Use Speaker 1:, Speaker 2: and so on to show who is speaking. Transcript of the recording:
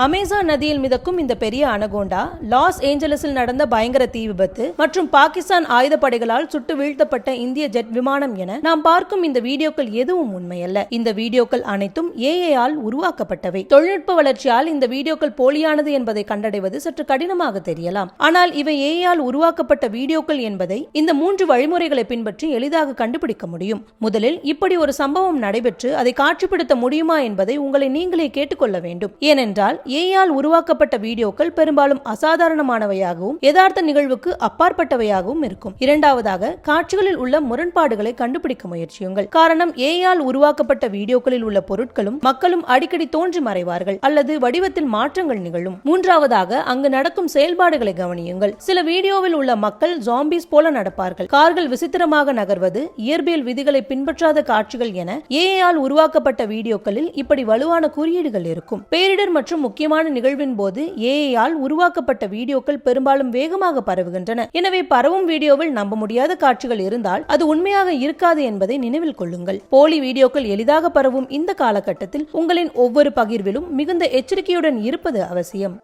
Speaker 1: Amazon நதியில் மிதக்கும் இந்த பெரிய அனகோண்டா லாஸ் ஏஞ்சலஸில் நடந்த பயங்கர தீ விபத்து மற்றும் பாகிஸ்தான் ஆயுதப்படைகளால் சுட்டு வீழ்த்தப்பட்ட இந்திய ஜெட் விமானம் என நாம் பார்க்கும் இந்த வீடியோக்கள் எதுவும் உண்மையல்ல. இந்த வீடியோக்கள் அனைத்தும் ஏஐ ஆல் உருவாக்கப்பட்டவை. தொழில்நுட்ப வளர்ச்சியால் இந்த வீடியோக்கள் போலியானது என்பதை கண்டடைவது சற்று கடினமாக தெரியலாம். ஆனால் இவை ஏஐ ஆல் உருவாக்கப்பட்ட வீடியோக்கள் என்பதை இந்த மூன்று வழிமுறைகளை பின்பற்றி எளிதாக கண்டுபிடிக்க முடியும். முதலில் இப்படி ஒரு சம்பவம் நடைபெற்று அதை காட்சிப்படுத்த முடியுமா என்பதை உங்களை நீங்களே கேட்டுக்கொள்ள வேண்டும். ஏனென்றால் ஏஆல் உருவாக்கப்பட்ட வீடியோக்கள் பெரும்பாலும் அசாதாரணமானவையாகவும் யதார்த்த நிகழ்வுக்கு அப்பாற்பட்டவையாகவும் இருக்கும். இரண்டாவதாக காட்சிகளில் உள்ள முரண்பாடுகளை கண்டுபிடிக்க முயற்சியுங்கள். காரணம் ஏஆல் உருவாக்கப்பட்ட வீடியோக்களில் உள்ள பொருட்களும் மக்களும் அடிக்கடி தோன்றி மறைவார்கள் அல்லது வடிவத்தில் மாற்றங்கள் நிகழும். மூன்றாவதாக அங்கு நடக்கும் செயல்பாடுகளை கவனியுங்கள். சில வீடியோவில் உள்ள மக்கள் ஜாம்பிஸ் போல நடப்பார்கள். கார்கள் விசித்திரமாக நகர்வது இயற்பியல் விதிகளை பின்பற்றாத காட்சிகள் என ஏஆல் உருவாக்கப்பட்ட வீடியோக்களில் இப்படி வலுவான குறியீடுகள் இருக்கும். பேரிடர் மற்றும் முக்கியமான நிகழ்வின் போது ஏஐயால் உருவாக்கப்பட்ட வீடியோக்கள் பெரும்பாலும் வேகமாக பரவுகின்றன. எனவே பரவும் வீடியோவில் நம்ப முடியாத காட்சிகள் இருந்தால் அது உண்மையாக இருக்காது என்பதை நினைவில் கொள்ளுங்கள். போலி வீடியோக்கள் எளிதாக பரவும் இந்த காலகட்டத்தில் உங்களின் ஒவ்வொரு பகிர்விலும் மிகுந்த எச்சரிக்கையுடன் இருப்பது அவசியம்.